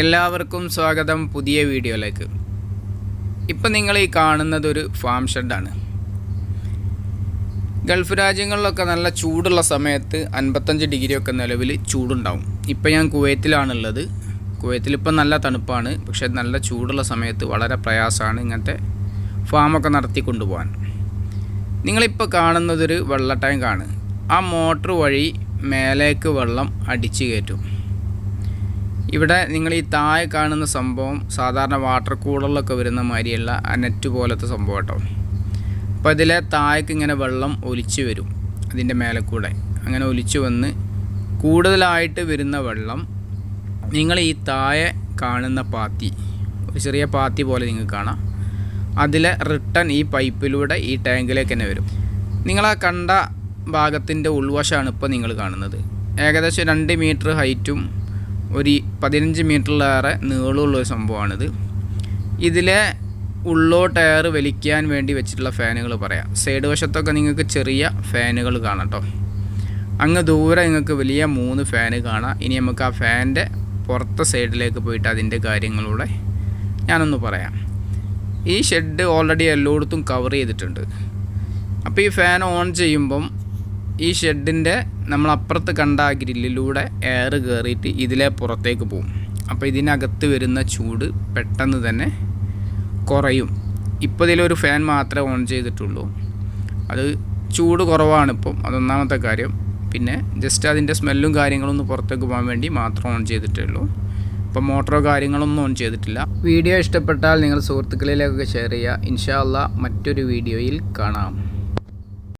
എല്ലാവർക്കും സ്വാഗതം പുതിയ വീഡിയോയിലേക്ക്. ഇപ്പം നിങ്ങൾ ഈ കാണുന്നത് ഒരു ഫാം ഷെഡാണ് ഗൾഫ് രാജ്യങ്ങളിലൊക്കെ നല്ല ചൂടുള്ള സമയത്ത് അൻപത്തഞ്ച് ഡിഗ്രി ഒക്കെ നിലവിൽ ചൂടുണ്ടാവും. ഇപ്പം ഞാൻ കുവൈത്തിലാണുള്ളത്. കുവൈത്തിലിപ്പം നല്ല തണുപ്പാണ്. പക്ഷേ നല്ല ചൂടുള്ള സമയത്ത് വളരെ പ്രയാസമാണ് ഇങ്ങനത്തെ ഫാമൊക്കെ നടത്തി കൊണ്ടുപോകാൻ. നിങ്ങളിപ്പോൾ കാണുന്നതൊരു വെള്ള ടാങ്കാണ് ആ മോട്ടർ വഴി മേലേക്ക് വെള്ളം അടിച്ചു കയറ്റും. ഇവിടെ നിങ്ങൾ ഈ താഴെ കാണുന്ന സംഭവം സാധാരണ വാട്ടർ കൂളറിലൊക്കെ വരുന്ന മാതിരിയുള്ള ആ നെറ്റ് പോലത്തെ സംഭവം കേട്ടോ. അപ്പോൾ ഇതിലെ താഴേക്ക് ഇങ്ങനെ വെള്ളം ഒലിച്ചു വരും അതിന്റെ മേലെ കൂടെ. അങ്ങനെ ഒലിച്ചു വന്ന് കൂടുതലായിട്ട് വരുന്ന വെള്ളം നിങ്ങൾ ഈ താഴെ കാണുന്ന പാത്തി ഒരു ചെറിയ പാത്തി പോലെ നിങ്ങൾക്ക് കാണാം. അതിലെ റിട്ടേൺ ഈ പൈപ്പിലൂടെ ഈ ടാങ്കിലേക്ക് തന്നെ വരും. നിങ്ങൾ കണ്ട ഭാഗത്തിന്റെ ഉൾവശമാണ് ഇപ്പോൾ നിങ്ങൾ കാണുന്നത്. ഏകദേശം രണ്ട് മീറ്റർ ഹൈറ്റും ഒരു പതിനഞ്ച് മീറ്ററിലേറെ നീളമുള്ള ഒരു സംഭവമാണിത്. ഇതിലെ ഉള്ളോ ടയർ വലിക്കാൻ വേണ്ടി വെച്ചിട്ടുള്ള ഫാനുകൾ പറയാം. സൈഡ് വശത്തൊക്കെ നിങ്ങൾക്ക് ചെറിയ ഫാനുകൾ കാണാം കേട്ടോ അങ്ങ് ദൂരെ നിങ്ങൾക്ക് വലിയ മൂന്ന് ഫാന് കാണാം. ഇനി നമുക്ക് ആ ഫാനിന്റെ പുറത്തെ സൈഡിലേക്ക് പോയിട്ട് അതിന്റെ കാര്യങ്ങളൂടെ ഞാനൊന്ന് പറയാം. ഈ ഷെഡ് ഓൾറെഡി എല്ലായിടത്തും കവർ ചെയ്തിട്ടുണ്ട്. അപ്പോൾ ഈ ഫാൻ ഓൺ ചെയ്യുമ്പം ഈ ഷെഡിന്റെ നമ്മളപ്പുറത്ത് കണ്ട ആ ഗ്രില്ലിലൂടെ എയർ കയറിയിട്ട് ഇതിലെ പുറത്തേക്ക് പോകും അപ്പോൾ ഇതിനകത്ത് വരുന്ന ചൂട് പെട്ടെന്ന് തന്നെ കുറയും. ഇപ്പോൾ ഇതിലൊരു ഫാൻ മാത്രമേ ഓൺ ചെയ്തിട്ടുള്ളൂ. അത് ചൂട് കുറവാണ് ഇപ്പം. അതൊന്നാമത്തെ കാര്യം. പിന്നെ ജസ്റ്റ് അതിന്റെ സ്മെല്ലും കാര്യങ്ങളും ഒന്ന് പുറത്തേക്ക് പോകാൻ വേണ്ടി മാത്രം ഓൺ ചെയ്തിട്ടുള്ളൂ ഇപ്പം മോട്ടറോ കാര്യങ്ങളൊന്നും ഓൺ ചെയ്തിട്ടില്ല. വീഡിയോ ഇഷ്ടപ്പെട്ടാൽ നിങ്ങൾ സുഹൃത്തുക്കളിലേക്കൊക്കെ ഷെയർ ചെയ്യുക. ഇൻഷാല്ല മറ്റൊരു വീഡിയോയിൽ കാണാം.